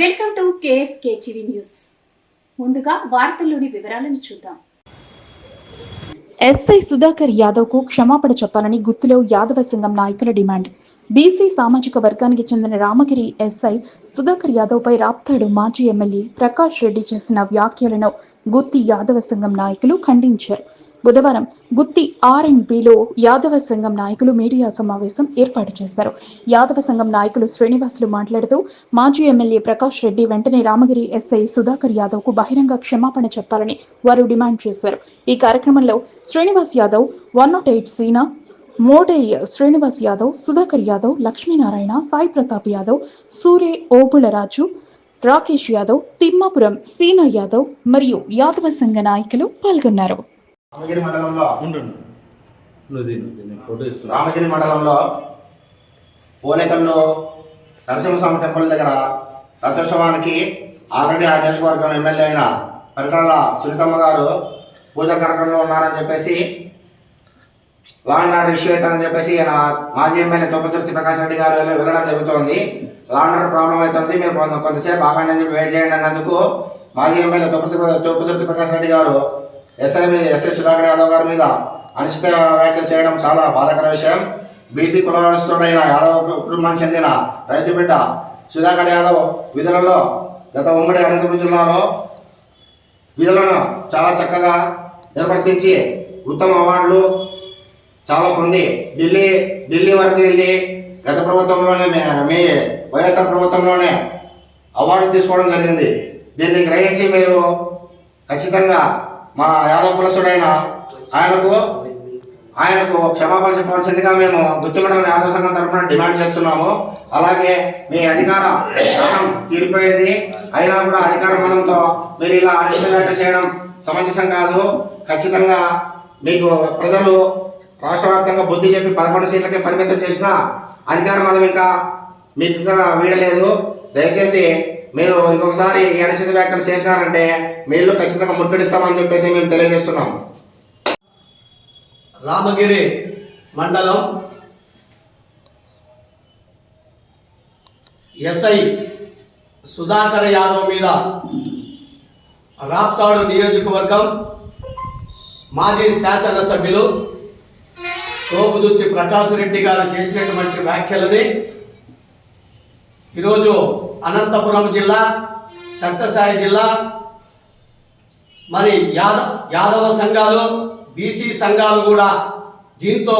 Welcome to KSK TV news. ముందుగా వార్తల్లోని వివరాలను చూద్దాం. ఎస్ఐ సుధాకర్ యాదవ్కు క్షమాపణ చెప్పాలని గుత్తిలో యాదవ సంఘం నాయకుల డిమాండ్. బీసీ సామాజిక వర్గానికి చెందిన రామగిరి ఎస్ఐ సుధాకర్ యాదవ్ పై రాప్తాడు మాజీ ఎమ్మెల్యే ప్రకాష్ రెడ్డి చేసిన వ్యాఖ్యలను గుత్తి యాదవ సంఘం నాయకులు ఖండించారు. బుధవారం గుత్తి ఆర్ అండ్ బిలో యాదవ సంఘం నాయకులు మీడియా సమావేశం ఏర్పాటు చేశారు. యాదవ సంఘం నాయకులు శ్రీనివాసులు మాట్లాడుతూ మాజీ ఎమ్మెల్యే ప్రకాష్ రెడ్డి వెంటనే రామగిరి ఎస్ఐ సుధాకర్ యాదవ్కు బహిరంగ క్షమాపణ చెప్పాలని వారు డిమాండ్ చేశారు. ఈ కార్యక్రమంలో Srinivas Yadav one nought eight Seena Modayya Srinivas Yadav Sudhakar Yadav Lakshminarayana Sai Pratap Yadav Sure Obularaju Rakesh Yadav Timmapuram Seena Yadav మరియు యాదవ సంఘ నాయకులు పాల్గొన్నారు. రామగిరి మండలంలో ఉండండి. ఫోటో ఇస్తున్నా. రామగిరి మండలంలో పోలేకల్లో నరసింహస్వామి టెంపుల్ దగ్గర రథోత్సవానికి ఆల్రెడీ ఆ నియోజకవర్గం ఎమ్మెల్యే అయిన పరిటాల సునీతమ్మ గారు పూజా కార్యక్రమంలో ఉన్నారని చెప్పేసి లా అండ్ ఆర్డర్ ఇష్యూ అవుతుందని చెప్పేసి ఆయన మాజీ ఎమ్మెల్యే తోపతుర్తి ప్రకాష్ రెడ్డి గారు వెళ్ళ- వెళ్ళడం జరుగుతోంది. లా అండ్ ఆర్డర్ ప్రాబ్లం అవుతుంది. మీరు కొంత కొంతసేపు ఆగండి అని చెప్పి వెయిట్ చేయండి అన్నందుకు మాజీ ఎమ్మెల్యే తోపతుర్తి తోపతుర్తి ప్రకాష్ రెడ్డి గారు ఎస్ఐ ఎస్ఐ సుధాకర్ యాదవ్ గారి మీద అనుచిత వ్యాఖ్యలు చేయడం చాలా బాధాకర విషయం. బీసీ కులవస్తుడైన యాదవ్ కుటుంబానికి చెందిన రైతు బిడ్డ సుధాకర్ యాదవ్ విధులలో గత ఉమ్మడి అనంతపురం జిల్లాలో విధులను చాలా చక్కగా నిర్వర్తించి ఉత్తమ అవార్డులు చాలా పొంది ఢిల్లీ ఢిల్లీ వరకు వెళ్ళి గత ప్రభుత్వంలోనే మే- మీ వైఎస్ఆర్ ప్రభుత్వంలోనే అవార్డు తీసుకోవడం జరిగింది. దీన్ని గ్రహించి మీరు ఖచ్చితంగా మా యాదవ్ కులసుడైన ఆయనకు ఆయనకు క్షమాపణ చెప్పాల్సిందిగా మేము గుర్తుమండలం యాదవ సంఘం తరఫున డిమాండ్ చేస్తున్నాము. అలాగే మీ అధికార గ్రహం తీరిపోయింది. అయినా కూడా అధికార మనంతో మీరు ఇలా అనిశ్చిత చేయడం సమంజసం కాదు. ఖచ్చితంగా మీకు ప్రజలు రాష్ట్ర వ్యాప్తంగా బుద్ధి చెప్పి పదకొండు సీట్లకి పరిమితం చేసిన అధికార మనం ఇంకా మీకు వీడలేదు. దయచేసి మీరు ఇంకొకసారి ఈ అనుచిత వ్యాఖ్యలు చేసినారంటే మీరు ఖచ్చితంగా ముట్టడిస్తామని చెప్పేసి మేము తెలియజేస్తున్నాం. రామగిరి మండలం ఎస్ఐ సుధాకర్ యాదవ్ మీద రాప్తాడు నియోజకవర్గం మాజీ శాసనసభ్యులు తోపుదుర్తి ప్రకాష్ రెడ్డి గారు చేసినటువంటి వ్యాఖ్యలని ఈరోజు అనంతపురం జిల్లా సత్యసాయి జిల్లా మరి యాదవ యాదవ సంఘాలు బీసీ సంఘాలు కూడా దీంతో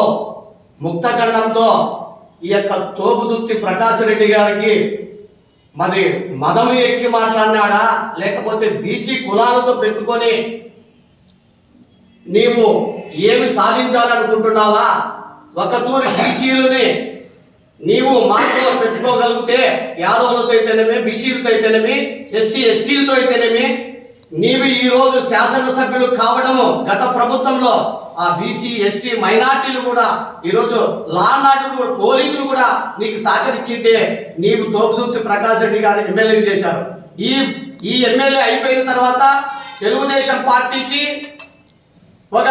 ముక్తఖండంతో ఈ యొక్క తోపుదుత్తి ప్రకాష్ రెడ్డి గారికి మరి మదం ఎక్కి మాట్లాడినాడా లేకపోతే బీసీ కులాలతో పెట్టుకొని నీవు ఏమి సాధించాలనుకుంటున్నావా? ఒక తూరి బీసీలని నీవు మాటలో పెట్టుకోగలిగితే యాదవులతో అయితేనేమి బీసీలతో అయితేనేమి ఎస్సీ ఎస్టీలతో అయితేనేమి నీవు ఈ రోజు శాసనసభ్యులు కావడము గత ప్రభుత్వంలో ఆ బీసీ ఎస్టీ మైనార్టీలు కూడా ఈరోజు లా అండ్ పోలీసులు కూడా నీకు సహకరించింటే నీవు తోపుదుర్తి ప్రకాష్ రెడ్డి గారు ఎమ్మెల్యే చేశారు. ఈ ఈ ఎమ్మెల్యే అయిపోయిన తర్వాత తెలుగుదేశం పార్టీకి ఒక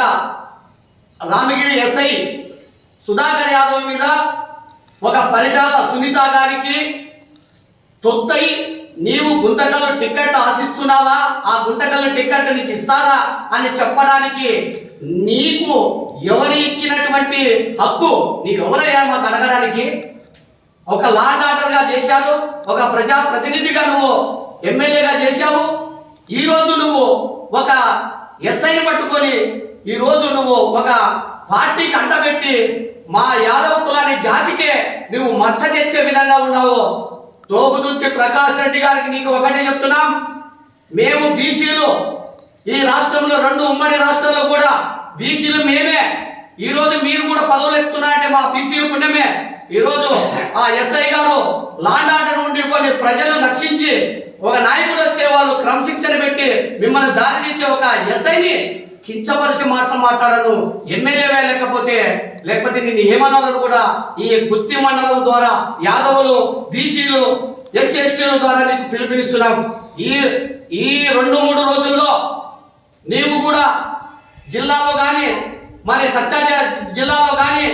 రామగిరి ఎస్ఐ సుధాకర్ యాదవ్ మీద ఒక పరిటాల సునీత గారికి తొత్తై నీవు గుంతకల్లు టికెట్ ఆశిస్తున్నావా? ఆ గుంతకల్లు టికెట్ నీకు ఇస్తారా? అని చెప్పడానికి నీకు ఎవరు ఇచ్చినటువంటి హక్కు నీకు ఎవరయ్యా మాకు అడగడానికి? ఒక లాండ్ ఆర్డర్గా చేశాను ఒక ప్రజా ప్రతినిధిగా నువ్వు ఎమ్మెల్యేగా చేశావు. ఈరోజు నువ్వు ఒక ఎస్ఐ పట్టుకొని ఈ రోజు నువ్వు ఒక పార్టీకి అంటబెట్టి మా యాదవ్ కులాని జాతికే నువ్వు మచ్చ తెచ్చే విధంగా ఉన్నావు. తోపుదుర్తి ప్రకాష్ రెడ్డి గారికి నీకు ఒకటే చెప్తున్నాం. మేము బీసీలు ఈ రాష్ట్రంలో రెండు ఉమ్మడి రాష్ట్రాల్లో కూడా బీసీలు మేమే. ఈరోజు మీరు కూడా పదవులు ఎత్తున్నారంటే మా బీసీలు పుణ్యమే. ఈరోజు ఆ ఎస్ఐ గారు లాండ్ ఆర్డర్ ఉండి కొన్ని ప్రజలను రక్షించి ఒక నాయకుడు వస్తే వాళ్ళు క్రమశిక్షణ పెట్టి మిమ్మల్ని దారి తీసే ఒక ఎస్ఐని కించపరిచి మాటలు మాట్లాడను ఎమ్మెల్యేవే లేకపోతే లేకపోతే నిన్ను ఏమన్నారు కూడా ఈ గుత్తి మండలం ద్వారా యాదవులు బీసీలు ఎస్సీ ఎస్టీల ద్వారా నీకు పిలుపునిస్తున్నాం. ఈ ఈ రెండు మూడు రోజుల్లో నీవు కూడా జిల్లాలో కానీ మరి సత్యాజ జిల్లాలో కానీ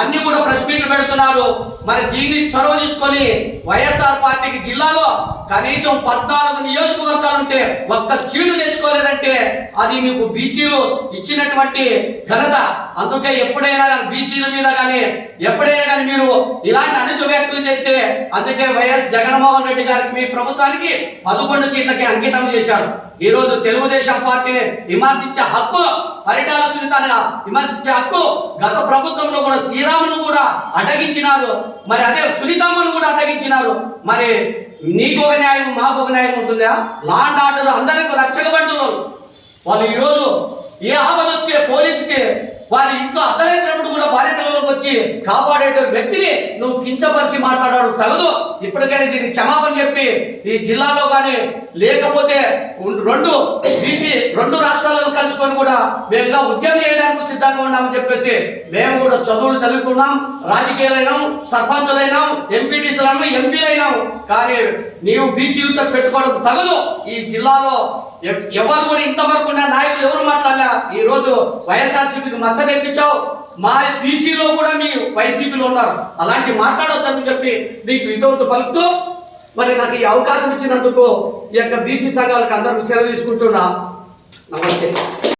అన్ని కూడా ప్రెస్ మీట్లు పెడుతున్నారు. మరి దీన్ని చొరవ తీసుకొని వైఎస్ఆర్ పార్టీకి జిల్లాలో కనీసం పద్నాలుగు నియోజకవర్గాలు ఉంటే ఒక్క సీటు తెచ్చుకోలేదంటే అది మీకు బీసీలు ఇచ్చినటువంటి ఘనత. అందుకే ఎప్పుడైనా కానీ బీసీల మీద కానీ ఎప్పుడైనా కానీ మీరు ఇలాంటి అనుచు వ్యక్తులు చేస్తే అందుకే వైఎస్ జగన్మోహన్ రెడ్డి గారికి మీ ప్రభుత్వానికి పదకొండు సీట్లకి అంకితం చేశారు. ఈరోజు తెలుగుదేశం పార్టీని విమర్శించే హక్కు పరిటాల విమర్శించే హక్కు గత ప్రభుత్వంలో కూడా శ్రీరామును కూడా అడ్డగించినారు. మరి అదే సునీతమ్మను కూడా అడ్డగించినారు. మరి నీకు ఒక న్యాయం మాకు ఒక న్యాయం ఉంటుందా? లాండ్ ఆర్డర్ అందరికీ రక్షక వాళ్ళు ఈరోజు ఏ ఆపద వచ్చే పోలీసుకి వారి ఇంట్లో అర్థమైనప్పుడు కూడా భార్య పిల్లలకు వచ్చి కాపాడే వ్యక్తిని నువ్వు కించపరిచి మాట్లాడాడు తగదు. ఇప్పటికైనా దీనికి క్షమాపణ చెప్పి ఈ జిల్లాలో కానీ లేకపోతే రెండు బీసీ రెండు రాష్ట్రాలను కలుసుకొని కూడా మేము ఇంకా ఉద్యమం చేయడానికి సిద్ధంగా ఉన్నామని చెప్పేసి మేము కూడా చదువులు చదువుకున్నాం రాజకీయాలైనాం సర్పంచులైనాం ఎంపీటీసీలైనా ఎంపీలైనాం. కానీ నీవు బీసీలతో పెట్టుకోవడం తగదు. ఈ జిల్లాలో ఎవరు కూడా ఇంతవరకు ఉన్న నాయకులు ఎవరు మాట్లాడలే ఈ రోజు వైఎస్ఆర్సీపీకి మచ్చ తెప్పించావు. మా బీసీలో కూడా మీ వైసీపీలో ఉన్నారు. అలాంటి మాట్లాడొద్దని చెప్పి నీకు విధవత పలుకుతూ మరి నాకు ఈ అవకాశం ఇచ్చినందుకు ఈ యొక్క బీసీ సంఘాలకు అందరూ సెలవు తీసుకుంటున్నా. నమస్తే.